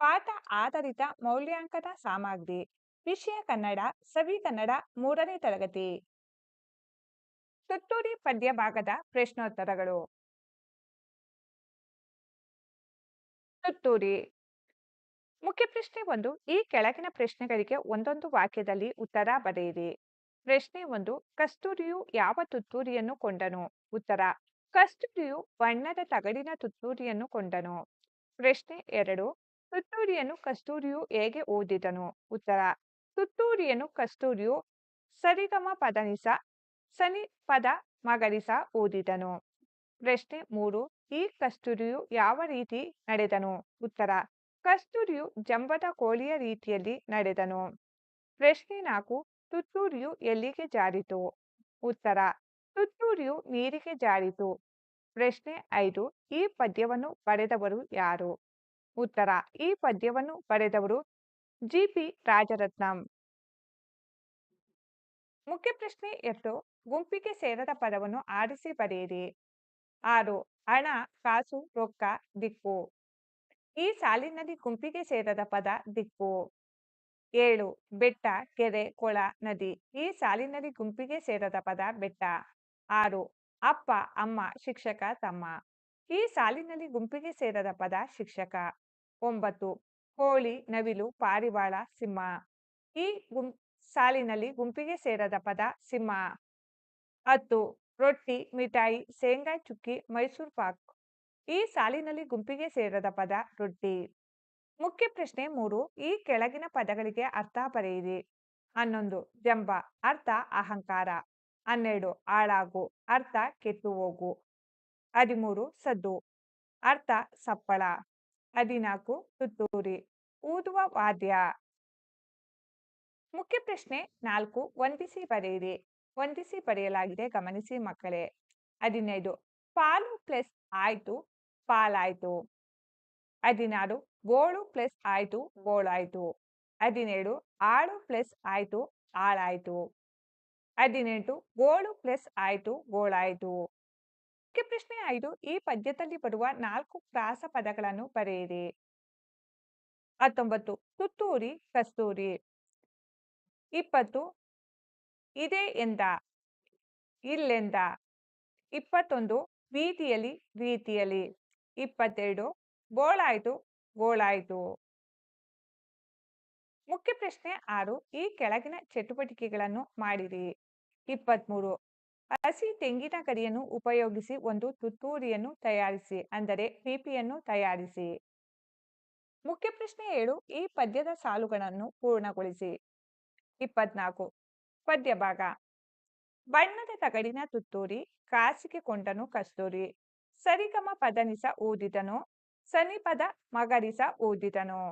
ಪಾಠ ಆಧಾರಿತ ಮೌಲ್ಯಾಂಕನ ಸಾಮಗ್ರಿ, ವಿಷಯ ಕನ್ನಡ, ಸವಿ ಕನ್ನಡ ಮೂರನೇ ತರಗತಿ. ತುತ್ತೂರಿ ಪದ್ಯ ಭಾಗದ ಪ್ರಶ್ನೋತ್ತರಗಳು. ತುತ್ತೂರಿ. ಮುಖ್ಯ ಪ್ರಶ್ನೆ ಒಂದು, ಈ ಕೆಳಗಿನ ಪ್ರಶ್ನೆಗಳಿಗೆ ಒಂದೊಂದು ವಾಕ್ಯದಲ್ಲಿ ಉತ್ತರ ಬರೆಯಿರಿ. ಪ್ರಶ್ನೆ ಒಂದು, ಕಸ್ತೂರಿಯು ಯಾವ ತುತ್ತೂರಿಯನ್ನು ಕೊಂಡನು? ಉತ್ತರ, ಕಸ್ತೂರಿಯು ಬಣ್ಣದ ತಗಡಿನ ತುತ್ತೂರಿಯನ್ನು ಕೊಂಡನು. ಪ್ರಶ್ನೆ ಎರಡು ತುತ್ತೂರಿಯನ್ನು ಕಸ್ತೂರಿಯು ಹೇಗೆ ಓದಿದನು? ಉತ್ತರ, ತುತ್ತೂರಿಯನ್ನು ಕಸ್ತೂರಿಯು ಸರಿಗಮ ಪದನಿಸ, ಸನಿ ಪದ ಮಗರಿಸ ಓದಿದನು. ಪ್ರಶ್ನೆ ಮೂರು, ಈ ಕಸ್ತೂರಿಯು ಯಾವ ರೀತಿ ನಡೆದನು? ಉತ್ತರ, ಕಸ್ತೂರಿಯು ಜಂಬದ ಕೋಳಿಯ ರೀತಿಯಲ್ಲಿ ನಡೆದನು. ಪ್ರಶ್ನೆ ನಾಲ್ಕು, ತುತ್ತೂರಿಯು ಎಲ್ಲಿಗೆ ಜಾರಿತು? ಉತ್ತರ, ತುತ್ತೂರಿಯು ನೀರಿಗೆ ಜಾರಿತು. ಪ್ರಶ್ನೆ ಐದು, ಈ ಪದ್ಯವನ್ನು ಬರೆದವರು ಯಾರು? ಉತ್ತರ. ಈ ಪದ್ಯವನ್ನು ಬರೆದವರು ಜಿ ಪಿ ರಾಜರತ್ನಂ. ಮುಖ್ಯ ಪ್ರಶ್ನೆ ಎರಡು. ಗುಂಪಿಗೆ ಸೇರದ ಪದವನ್ನು ಆರಿಸಿ ಬರೆಯಿರಿ. ಆರು. ಹಣ, ಕಾಸು, ರೊಕ್ಕ, ದಿಕ್ಕು. ಈ ಸಾಲಿನಲ್ಲಿ ಗುಂಪಿಗೆ ಸೇರದ ಪದ ದಿಕ್ಕು. ಏಳು. ಬೆಟ್ಟ, ಕೆರೆ, ಕೊಳ, ನದಿ. ಈ ಸಾಲಿನಲ್ಲಿ ಗುಂಪಿಗೆ ಸೇರದ ಪದ ಬೆಟ್ಟ. ಆರು. ಅಪ್ಪ, ಅಮ್ಮ, ಶಿಕ್ಷಕ, ತಮ್ಮ. ಈ ಸಾಲಿನಲ್ಲಿ ಗುಂಪಿಗೆ ಸೇರದ ಪದ ಶಿಕ್ಷಕ. ಒಂಬತ್ತು ಕೋಳಿ ನವಿಲು, ಪಾರಿವಾಳ, ಸಿಂಹ. ಈ ಗುಂ, ಸಾಲಿನಲ್ಲಿ ಗುಂಪಿಗೆ ಸೇರದ ಪದ ಸಿಂಹ. ಹತ್ತು, ರೊಟ್ಟಿ, ಮಿಠಾಯಿ, ಶೇಂಗಾ, ಚುಕ್ಕಿ, ಮೈಸೂರು ಪಾಕ್. ಈ ಸಾಲಿನಲ್ಲಿ ಗುಂಪಿಗೆ ಸೇರದ ಪದ ರೊಟ್ಟಿ. ಮುಖ್ಯ ಪ್ರಶ್ನೆ ಮೂರು, ಈ ಕೆಳಗಿನ ಪದಗಳಿಗೆ ಅರ್ಥ ಬರೆಯಿರಿ. ಹನ್ನೊಂದು, ಜಂಬ, ಅರ್ಥ ಅಹಂಕಾರ. ಹನ್ನೆರಡು, ಹಾಳಾಗು, ಅರ್ಥ ಕೆಟ್ಟು ಹೋಗು. ಹದಿಮೂರು, ಸದ್ದು, ಅರ್ಥ ಸಪ್ಪಳ. ಹದಿನಾಲ್ಕು, ತುತ್ತೂರಿ ಊದುವ ವಾದ್ಯ. ಮುಖ್ಯ ಪ್ರಶ್ನೆ ನಾಲ್ಕು, ವಂದಿಸಿ ಬರೆಯಿರಿ. ವಂದಿಸಿ ಬರೆಯಲಾಗಿದೆ, ಗಮನಿಸಿ ಮಕ್ಕಳೇ. ಹದಿನೈದು, ಪಾಲು ಪ್ಲಸ್ ಆಯ್ತು, ಪಾಲಾಯ್ತು. ಹದಿನಾರು, ಗೋಳು ಪ್ಲಸ್ ಆಯ್ತು, ಗೋಳಾಯ್ತು. ಹದಿನೇಳು, ಆಳು ಪ್ಲಸ್ ಆಯ್ತು, ಆಳಾಯ್ತು. ಹದಿನೆಂಟು, ಗೋಳು ಪ್ಲಸ್ ಆಯ್ತು, ಗೋಳಾಯ್ತು. ಮುಖ್ಯ ಪ್ರಶ್ನೆ ಐದು, ಈ ಪದ್ಯದಲ್ಲಿ ಬರುವ ನಾಲ್ಕು ಪ್ರಾಸ ಪದಗಳನ್ನು ಬರೆಯಿರಿ. ಹತ್ತೊಂಬತ್ತು, ತುತ್ತೂರಿ, ಕಸ್ತೂರಿ. ಇಪ್ಪತ್ತು, ಇದೆ ಎಂದ, ಇಲ್ಲೆಂದ. ಇಪ್ಪತ್ತೊಂದು ಬೀದಿಯಲ್ಲಿ ರೀತಿಯಲ್ಲಿ ಇಪ್ಪತ್ತೆರಡು, ಗೋಳಾಯ್ತು ಗೋಳಾಯ್ತು. ಮುಖ್ಯ ಪ್ರಶ್ನೆ ಆರು, ಈ ಕೆಳಗಿನ ಚಟುವಟಿಕೆಗಳನ್ನು ಮಾಡಿರಿ. ಇಪ್ಪತ್ಮೂರು ಹಸಿ ತೆಂಗಿನಕರಿಯನ್ನು ಉಪಯೋಗಿಸಿ ಒಂದು ತುತ್ತೂರಿಯನ್ನು ತಯಾರಿಸಿ, ಅಂದರೆ ಪಿಪಿಯನ್ನು ತಯಾರಿಸಿ. ಮುಖ್ಯ ಪ್ರಶ್ನೆ ಏಳು, ಈ ಪದ್ಯದ ಸಾಲುಗಳನ್ನು ಪೂರ್ಣಗೊಳಿಸಿ. ಇಪ್ಪತ್ನಾಲ್ಕು, ಪದ್ಯ ಭಾಗ. ಬಣ್ಣದ ತಗಡಿನ ತುತ್ತೂರಿ, ಕಾಸಿಗೆ ಕೊಂಡನು ಕಸ್ತೂರಿ. ಸರಿಗಮ ಪದನಿಸ ಊದಿದನು, ಸನಿಪದ ಮಗರಿಸ ಊದಿದನು.